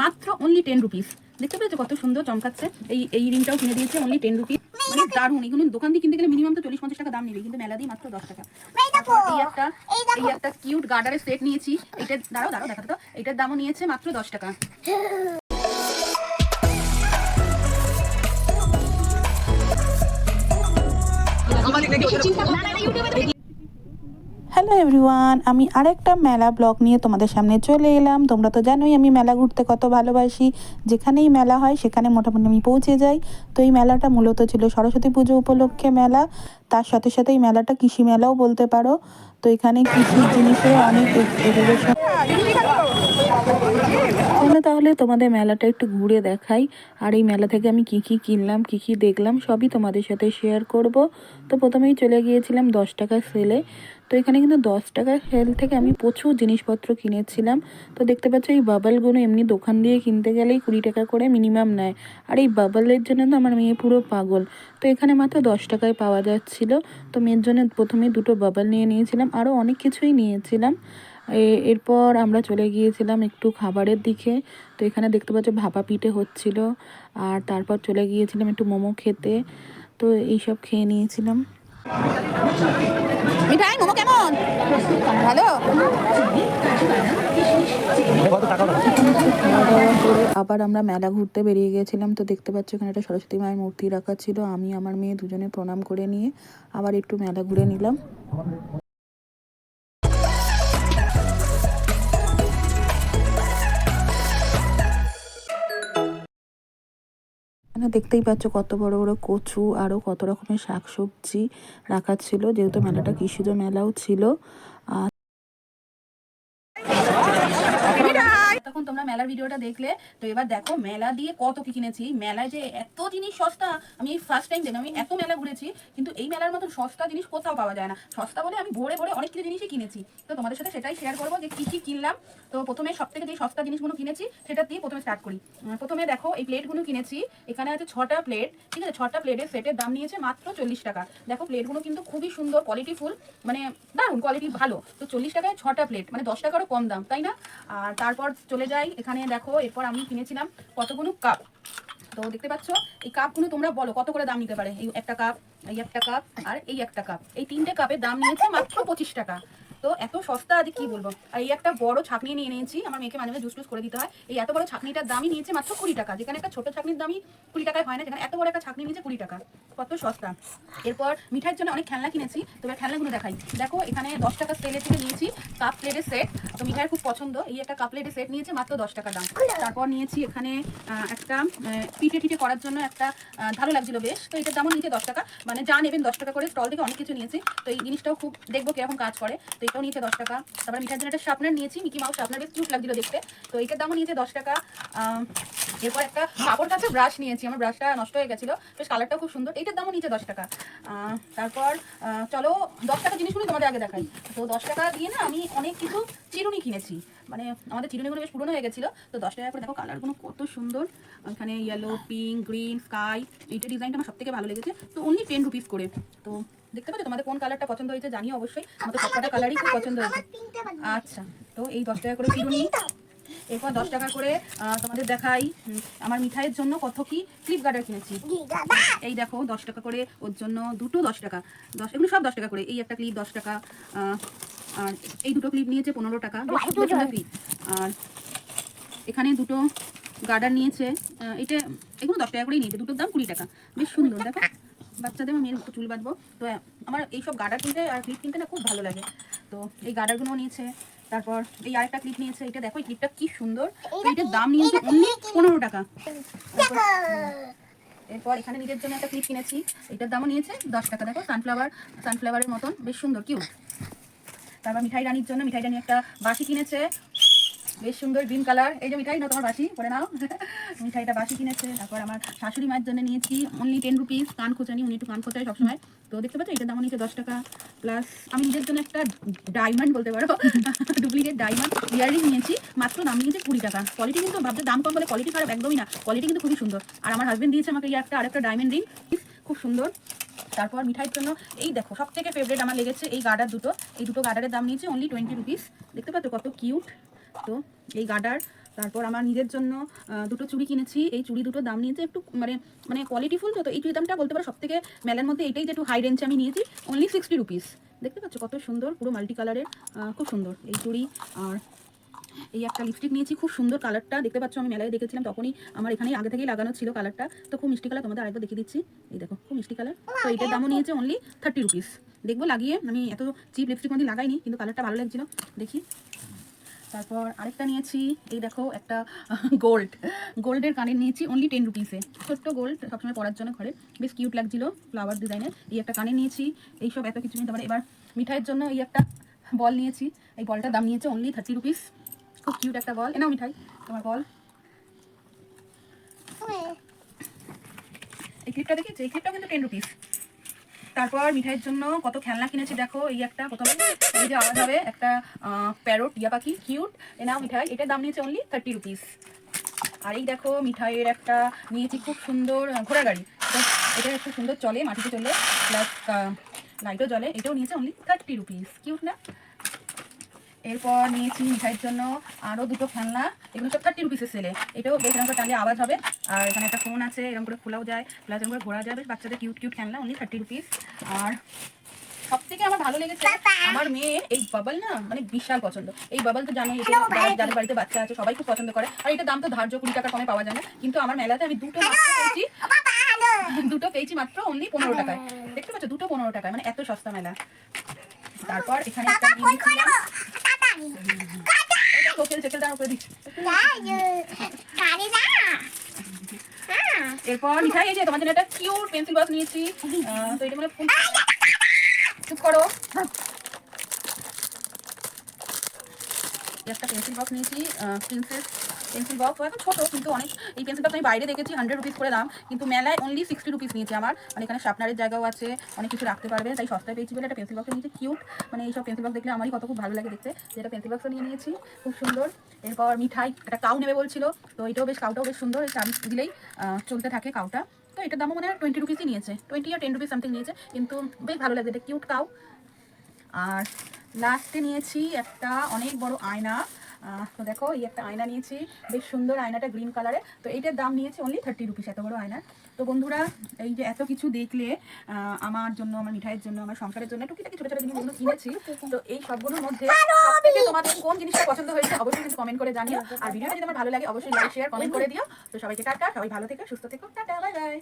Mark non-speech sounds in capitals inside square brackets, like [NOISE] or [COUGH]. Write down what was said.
মাত্র only ten rupees দেখতে পেয়েছ কত সুন্দর চমকাচ্ছে? এই এই রিংটাও কিনে দিয়েছে অনলি টেন রুপিস মানে দারুণ। এগুলো দোকান দিয়ে কিনতে গেলে মিনিমাম তো চল্লিশ পঞ্চাশ টাকা দাম নেবে কিন্তু মেলা দিয়ে মাত্র দশ টাকা। এই একটা এই একটা কিউট গার্ডারের সেট নিয়েছি। এটা দাঁড়াও দাঁড়াও দেখাতে তো। এটার দামও নিয়েছে মাত্র দশ টাকা। হ্যালো এভরিওয়ান আমি আরেকটা মেলা ব্লগ নিয়ে তোমাদের সামনে চলে এলাম। তোমরা তো জানোই আমি মেলা ঘুরতে কত ভালোবাসি। যেখানেই মেলা হয়, সেখানে মোটামুটি আমি পৌঁছে যাই। তো এই মেলাটা মূলত ছিল সরস্বতী পুজো উপলক্ষে মেলা। তার সাথে সাথে এই মেলাটা কৃষি মেলাও বলতে পারো। তো এখানে কৃষির জিনিসের অনেক চলো তাহলে তোমাদের মেলাটা একটু ঘুরে দেখাই। আর এই মেলা থেকে আমি কি কি কিনলাম, কি কি দেখলাম, সবই তোমাদের সাথে শেয়ার করব। তো প্রথমেই চলে গিয়েছিলাম দশ টাকা সেলে তো এখানে কিন্তু দশ টাকা সেল থেকে আমি প্রচুর জিনিসপত্র কিনেছিলাম। তো দেখতে পাচ্ছ, এই বাবলগুলো এমনি দোকান দিয়ে কিনতে গেলেই কুড়ি টাকা করে মিনিমাম নেয়। আর এই বাবলের জন্য তো আমার মেয়ে পুরো পাগল। তো এখানে মাত্র দশ টাকায় পাওয়া যাচ্ছিল। তো মেয়ের জন্য প্রথমে দুটো বাবল নিয়ে নিয়েছিলাম। আরও অনেক কিছুই নিয়েছিলাম। এরপর আমরা চলে গিয়েছিলাম একটু খাবারের দিকে। তো এখানে দেখতে পাচ্ছ ভাপা পিঠে হচ্ছিল। আর তারপর চলে গিয়েছিলাম একটু মোমো খেতে। তো এইসব খেয়ে নিয়েছিলাম। মিঠাই মোমো কেমন? ভালো? করে আবার আমরা মেলা ঘুরতে বেরিয়ে গেছিলাম তো দেখতে পাচ্ছ এখানে একটা সরস্বতী মায়ের মূর্তি রাখা ছিল। আমি আমার মেয়ে দুজনে প্রণাম করে নিয়ে আবার একটু মেলা ঘুরে নিলাম। এখানে দেখতেই পাচ্ছ কত বড় বড় কচু আরও কত রকমের শাকসবজি রাখা ছিল, যেহেতু মেলাটা কৃষিজ মেলাও ছিল। তখন তোমরা মেলার ভিডিওটা দেখলে, তো এবার দেখো মেলা দিয়ে কত কি কিনেছি। মেলায় যে এত জিনিস সস্তা, আমি ফার্স্ট টাইম দেখলাম, আমি এত মেলা ঘুরেছি, কিন্তু এই মেলার মতন সস্তা জিনিস কোথাও পাওয়া যায় না। সস্তা বলে আমি ভরে ভরে অনেক কিছু জিনিসই কিনেছি। তো তোমাদের সাথে সেটাই শেয়ার করব যে কি কি কিনলাম। তো প্রথমে সব থেকে যে সস্তা জিনিসগুলো কিনেছি, সেটা দিয়ে প্রথমে স্টার্ট করি। প্রথমে দেখো এই প্লেটগুলো কিনেছি, এখানে আছে ছটা প্লেট, ঠিক আছে? ছটা প্লেটের সেটের দাম নিয়েছে মাত্র চল্লিশ টাকা। দেখো প্লেটগুলো কিন্তু খুবই সুন্দর কোয়ালিটি ফুল মানে দারুণ কোয়ালিটি ভালো। তো চল্লিশ টাকায় ছটা প্লেট মানে দশ টাকারও কম দাম, তাই না? আর তারপর চলে যাই। এখানে দেখো, এরপর আমি কিনেছিলাম কতগুলো কাপ তো দেখতে পাচ্ছ, এই কাপগুলো তোমরা বলো, কত করে দাম নিতে পারে? এই একটা কাপ এই একটা কাপ আর এই একটা কাপ এই তিনটে কাপের দাম নিয়েছে মাত্র পঁচিশ টাকা। তো এত সস্তা আজ কি বলব? এই একটা বড় ছাকনি নিয়ে নিয়েছি, আমার মেয়েকে মাঝে মাঝে জুস করে দিতে হয়। এই এত বড় ছাকনিটার দামই নিয়েছে মাত্র কুড়ি টাকা, যেখানে একটা ছোট ছাকনির দামই কুড়ি টাকায় হয় না, যেখানে এত বড় একটা ছাকনি নিয়েছে কুড়ি টাকা। কত সস্তা। এরপর মিঠাইয়ের জন্য অনেক খেলনা কিনেছি, তো এবার খেলনাগুলো দেখাই। দেখো, এখানে দশ টাকা স্কেলের থেকে নিয়েছি কাপ প্লেটের সেট তো মিঠাইয়ের খুব পছন্দ। এই একটা কাপ প্লেটের সেট নিয়েছে মাত্র দশ টাকা দাম। তারপর নিয়েছি এখানে একটা পিঠে টিঠে করার জন্য একটা ভালো লাগছিল বেশ, তো এটার দামও নিয়েছে দশ টাকা। মানে যা নেবেন দশ টাকা করে স্টল থেকে অনেক কিছু নিয়েছি, তো এই জিনিসটাও খুব দেখব কীরকম কাজ করে। তো এটাও নিয়েছে দশ টাকা। তারপর মিঠার জন্য একটা শার্পনার নিয়েছি মিকি মাউস শার্পনার, বেশ কিউট লাগছিল দেখতে। তো এটার দামও নিয়েছে দশ টাকা। এরপর একটা কাপড় কাছে ব্রাশ নিয়েছি, আমার ব্রাশটা নষ্ট হয়ে গেছিল, বেশ কালারটাও খুব সুন্দর। এইটার দামও নিয়েছে দশ টাকা। তারপর চলো দশ টাকা জিনিসগুলো তোমাদের আগে দেখাই। তো দশ টাকা দিয়ে না আমি অনেক কিছু চিরুনি কিনেছি। মানে আমাদের চিরুনিগুলো বেশ পুরনো হয়ে গেছিল। তো দশ টাকা করে দেখো কালারগুলো কত সুন্দর। এখানে ইয়েলো পিঙ্ক গ্রিন স্কাই এইটা ডিজাইনটা আমার সব থেকে ভালো লেগেছে। তো অনলি টেন রুপিস করে। তো দেখতে পাচ্ছ তোমাদের কোন কালারটা পছন্দ হয়েছে জানিও অবশ্যই। আমার তো সবকটা কালারই খুব পছন্দ হয়েছে। আচ্ছা তো এই দশ টাকা করে চিরুনি। এরপর দশ টাকা করে তোমাদের দেখাই আমার মিঠাইয়ের জন্য কত কি ক্লিপ গার্ডার কিনেছি এই দেখো দশ টাকা করে ওর জন্য দুটো দশ টাকা। দশ এগুলো সব দশ টাকা করে। এই একটা ক্লিপ দশ টাকা আর এই দুটো ক্লিপ নিয়েছে পনেরো টাকা। ক্লিপ আর এখানে দুটো গার্ডার নিয়েছে এটা এগুলো দশ টাকা করেই নিয়েছে। দুটোর দাম কুড়ি টাকা। বেশ সুন্দর দেখো। বাচ্চাদের মেয়ের চুল বাঁধবো। তো আমার এইসব গার্ডার কিনতে আর ক্লিপ কিনতে না খুব ভালো লাগে। তো এই গার্ডারগুলো নিয়েছে তারপর এই আরেকটা ক্লিপ নিয়েছে এটা দেখো এই ক্লিপটা কি সুন্দর। এটার দাম নিয়েছে অনলি পনেরো টাকা। এরপর এখানে নিজের জন্য একটা ক্লিপ কিনেছি। এটার দামও নিয়েছে দশ টাকা। দেখো সানফ্লাওয়ার সানফ্লাওয়ারের মতন বেশ সুন্দর কিউট তারপর মিঠাই রানির জন্য মিঠাই রানি একটা বাসি কিনেছে। বেশ সুন্দর গ্রিন কালার এই যে মিঠাই, না, তোমার বাসি, পরে নাও। [LAUGHS] মিঠাইটা বাসি কিনেছে। তারপর আমার শাশুড়ি মায়ের জন্য নিয়েছি অনলি টেন রুপিস কান খোঁচানি উনি একটু কান খোঁচায় সবসময়। তো দেখতে পাচ্ছ, এটার দাম নিয়েছে দশ টাকা প্লাস আমি নিজের জন্য একটা ডায়মন্ড বলতে পারো। ডুপ্লিকেট ডায়মন্ড ইয়াররিং নিয়েছি। মাত্র দাম নিয়েছে কুড়ি টাকা। কোয়ালিটি কিন্তু ভাবতে দাম কম বলে কোয়ালিটি খারাপ একদমই না। কোয়ালিটি কিন্তু খুবই সুন্দর। আর আমার হাজবেন্ড দিয়েছে আমাকে একটা, আরেকটা ডায়মন্ড রিং খুব সুন্দর। তারপর মিঠাইয়ের জন্য, এই দেখো সব থেকে ফেভারিট আমার লেগেছে এই গার্ডার দুটো। এই দুটো গার্ডারের দাম নিয়েছে অনলি টোয়েন্টি রুপিস দেখতে পাচ্ছ কত কিউট তো এই গার্ডার তারপর আমার নিজের জন্য দুটো চুড়ি কিনেছি। এই চুড়ি দুটো দাম নিয়েছে একটু মানে মানে কোয়ালিটি ফুল তো এই চুড়ি দামটা বলতে পারো সব থেকে মেলার মধ্যে এটাই যে একটু হাই রেঞ্জ আমি নিয়েছি অনলি সিক্সটি রুপিস দেখতে পাচ্ছ কত সুন্দর, পুরো মাল্টি কালারের খুব সুন্দর। এই চুড়ি আর এই একটা লিপস্টিক নিয়েছি, খুব সুন্দর কালারটা দেখতে পাচ্ছ, আমি মেলায় দেখেছিলাম, তখনই আমার এখানেই আগে থেকেই লাগানো ছিল কালারটা তো খুব মিষ্টি কালার তোমাদের আরেকবার দেখিয়ে দিচ্ছি। এই দেখো, খুব মিষ্টি কালার তো এটার দামও নিয়েছে অনলি থার্টি রুপিস দেখব লাগিয়ে, আমি এত চিপ লিপস্টিক কোনদিন লাগাইনি, কিন্তু কালারটা ভালো লাগছিল। দেখি। তারপর আরেকটা নিয়েছি, এই দেখো একটা গোল্ড গোল্ডের কানের নিয়েছি অনলি টেন রুপিসে ছোট্ট গোল্ড সবসময় পরার জন্য ঘরে। বেশ কিউট লাগছিল ফ্লাওয়ার ডিজাইনের এই একটা কানে নিয়েছি, এইসব এত কিছু নিতে পারে এবার মিঠাইয়ের জন্য এই একটা বল নিয়েছি। এই বলটার দাম নিয়েছে অনলি থার্টি রুপিস খুব কিউট একটা বল। এনাও মিঠাই, তোমার বল। এই ক্লিপটা দেখেছি? এই ক্লিপটা কিন্তু টেন রুপিস তারপর মিঠাইয়ের জন্য কত খেলনা কিনেছি দেখো, এই একটা প্রথমে, এই যে আওয়াজ হবে, একটা প্যারোট, টিয়া পাখি, কিউট এনাও মিঠাই, এটার দাম নিয়েছে অনলি থার্টি রুপিস আর এই দেখো মিঠাইয়ের একটা নিয়েছি খুব সুন্দর ঘোড়া গাড়ি। এটা- খুব সুন্দর চলে, মাটিতে চলে প্লাস লাইটও জ্বলে, এটাও নিয়েছে অনলি থার্টি রুপিস কিউট না? এরপর নিয়েছি মিঠাইয়ের জন্য আরও দুটো খেলনা। এগুলো সব থার্টি রুপিসের সেলে এটাও বেশ এরকম করে টানলে আওয়াজ হবে। আর এখানে একটা ফোন আছে এরকম করে খোলাও যায় প্লাস এরকম করে ঘোরা যাবে বাচ্চাদের কিউট কিউট খেলনা অনলি থার্টি রুপিস আর সব থেকে আমার ভালো লেগেছে আমার মেয়ে এই বাবল না মানে বিশাল পছন্দ। এই বাবল তো জানোই এটা যাদের বাড়িতে বাচ্চা আছে সবাই খুব পছন্দ করে। আর এটা দাম তো ধার্য কুড়ি টাকা কমে পাওয়া যায় না। কিন্তু আমার মেলাতে আমি দুটো পেয়েছি। দুটো পেয়েছি মাত্র অনলি পনেরো টাকায়। দেখতে পাচ্ছ দুটো পনেরো টাকায় মানে এত সস্তা মেলা। তারপর এখানে একটা দিচ্ছে। এরপর মিঠাই এই যে তোমার জন্য একটা কিউট পেন্সিল বক্স নিয়েছি। তো এটা মানে চুপ করো। একটা পেন্সিল বক্স নিয়েছি প্রিন্সেস পেন্সিল বক্স। এখন ছোট, কিন্তু অনেক, এই পেন্সিল বক্স আমি বাইরে দেখেছি হান্ড্রেড রুপিস করে দাম। কিন্তু মেলায় অনলি সিক্সটি রুপিস নিয়েছে আমার। মানে এখানে শার্পনারের জায়গাও আছে, অনেক কিছু রাখতে পারবে তাই সস্তায় পেয়েছি বলে একটা পেন্সিল বক্স নিয়েছি। কিউট মানে এইসব পেন্সিল বক্স দেখলে আমারই কত খুব ভালো লাগে দেখতে। যেটা পেন্সিল বক্সও নিয়ে নিয়েছি, খুব সুন্দর। এরপর মিঠাই, একটা কাউ নেবে বলছিল। তো এটাও বেশ কাউটাও বেশ সুন্দর। চাবি দিলেই চলতে থাকে কাউটা তো এটার দামও মনে হয় টোয়েন্টি রুপিসই নিয়েছে। টোয়েন্টি আর টেন রুপিস সামথিং নিয়েছে। কিন্তু বেশ ভালো লাগছে, এটা কিউট কাউ আর লাস্টে নিয়েছি একটা অনেক বড় আয়না। তো দেখো এই একটা আয়না নিয়েছি। বেশ সুন্দর আয়নাটা গ্রিন কালারে। তো এইটার দাম নিয়েছে অনলি থার্টি রুপিস এত বড় আয়না। তো বন্ধুরা এই যে এত কিছু দেখলে আমার জন্য আমার মিঠাইয়ের জন্য আমার সংসারের জন্য টুকিটাকি ছোটো ছোটো জিনিসগুলো কিনেছি। তো এই সবগুলোর মধ্যে সবথেকে তোমাদের কোন জিনিসটা পছন্দ হয়েছে অবশ্যই কিন্তু কমেন্ট করে জানিও। আর ভিডিওটা যদি আমার ভালো লাগে অবশ্যই লাইক শেয়ার কমেন্ট করে দিও। তো সবাইকে টাটা সবাই ভালো থেকে সুস্থ থেকো টাটা বাই বাই